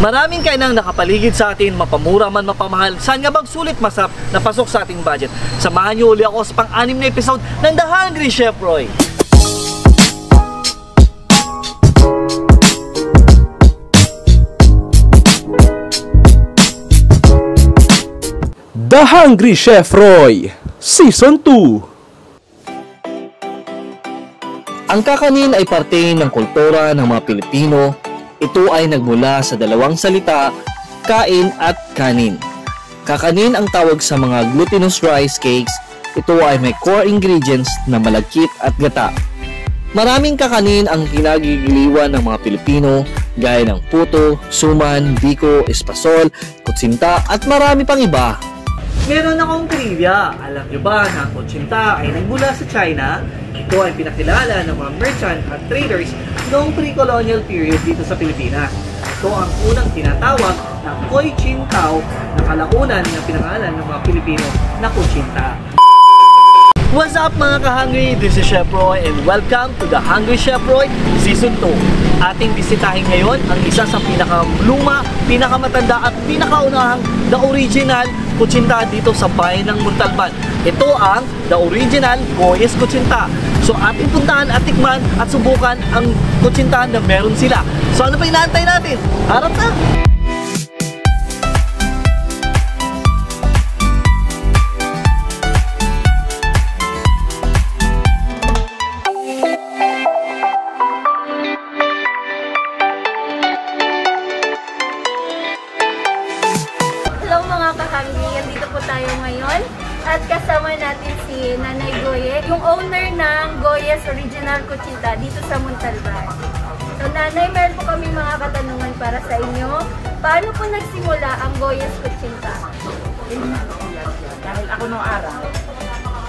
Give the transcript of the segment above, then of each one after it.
Maraming kainang nakapaligid sa atin, mapamura man mapamahal. Saan nga bang sulit masarap na pasok sa ating budget? Samahan niyo uli ako sa pang-anim na episode ng The Hungry Chef Roy. The Hungry Chef Roy Season 2 Ang kakanin ay parte ng kultura ng mga Pilipino. Ito ay nagmula sa dalawang salita, kain at kanin. Kakanin ang tawag sa mga glutinous rice cakes. Ito ay may core ingredients na malagkit at gata. Maraming kakanin ang kinagigiliwan ng mga Pilipino gaya ng puto, suman, biko, espasol, kutsinta at marami pang iba. Meron akong trivia. Alam nyo ba na kutsinta ay nagmula sa China? Ito ay pinakilala ng mga merchant at traders noong pre-colonial period dito sa Pilipinas. Ito ang unang tinatawag na Koi Chin Tao na kalaunan na pinangalan ng mga Pilipino na kutsinta. What's up mga ka-hungry? This is Chef Roy and welcome to the Hungry Chef Roy Season 2. Ating bisitahin ngayon ang isa sa pinakaluma, pinakamatanda at pinakaunahang the original kutsinta dito sa bayan ng Muntalban. Ito ang the original Goyes Kutsinta. So ating puntahan at tikman at subukan ang kutsintahan na meron sila. So ano pa inaantay natin? Harap na! Kahanggi, andito po tayo ngayon at kasama natin si Nanay Goye, yung owner ng Goyes Original Cuchita dito sa Montalban. So Nanay, meron po kami mga katanungan para sa inyo. Paano po nagsimula ang Goyes Cuchita? Dahil ako nung araw,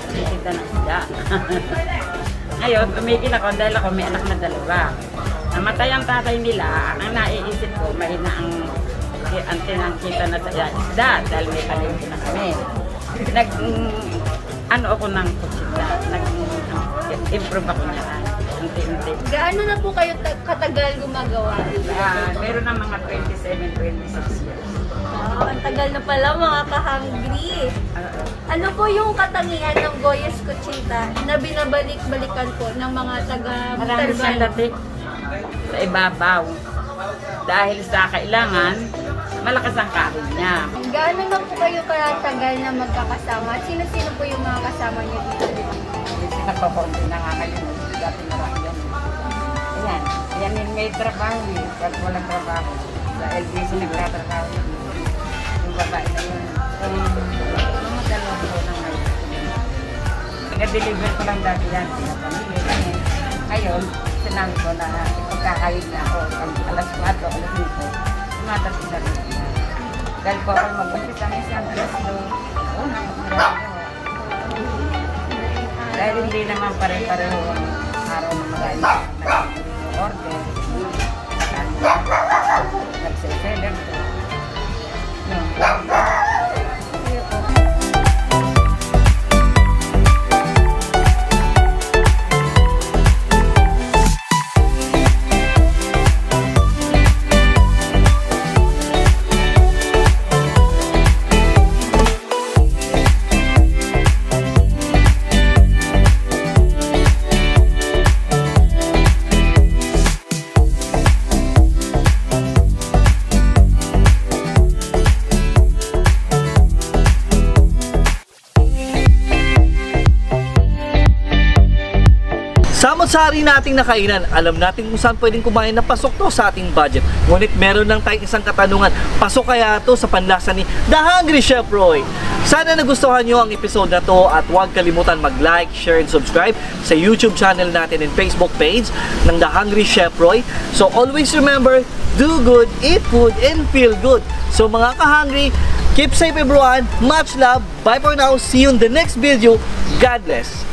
titinda ng isda. Ngayon, tumigil ako dahil ako may anak na dalawa. Namatay ang tatay nila, ang naiisip ko, mahina ang ang tinangkita na sa isda dahil may palengke na kami. Nag, mm, ano ako ng kutsita, nag-improve ako niya. Unti-unti. Gaano na po kayo ta- katagal gumagawa? Ah, meron ng mga 27, 26 years. Wow, ang tagal na pala mga kahangri. Ah, Ano po yung katangian ng Goyes Cuchita na binabalik-balikan po ng mga taga Marami siyang latik sa ibabaw. Dahil sa kailangan, malakas ang kain niya. Gaano na po kayo katagal na magkakasama? Sino-sino po yung mga kasama niyo dito? Kasi nagpapaunti na nga ngayon. Dati na lang yan. Ayan. Yan yung may trabaho eh. Pag walang trabaho. Sa LBC nagtatrabaho yun. Yung babae na yun. Um, mga dalawa ko na ngayon. Nag-deliver ko lang dati yan. Ngayon, sinabi ko na ipagkakayod na ako. Alas 4, alas 5. Na rin. Dahil po ako mag-umpisa na siyang alas 2. Oo, nakapagmula dahil hindi naman pare-pareho ang araw na marami order. Nagsiseller ko. Yun. Samot-sari nating nakainan, alam natin kung saan pwedeng kumain na pasok to sa ating budget. Ngunit meron lang tayong isang katanungan, pasok kaya to sa panlasa ni The Hungry Chef Roy? Sana nagustuhan nyo ang episode na to at huwag kalimutan mag-like, share, and subscribe sa YouTube channel natin and Facebook page ng The Hungry Chef Roy. So always remember, do good, eat food, and feel good. So mga ka-hungry, keep safe everyone, much love, bye for now, see you in the next video, God bless!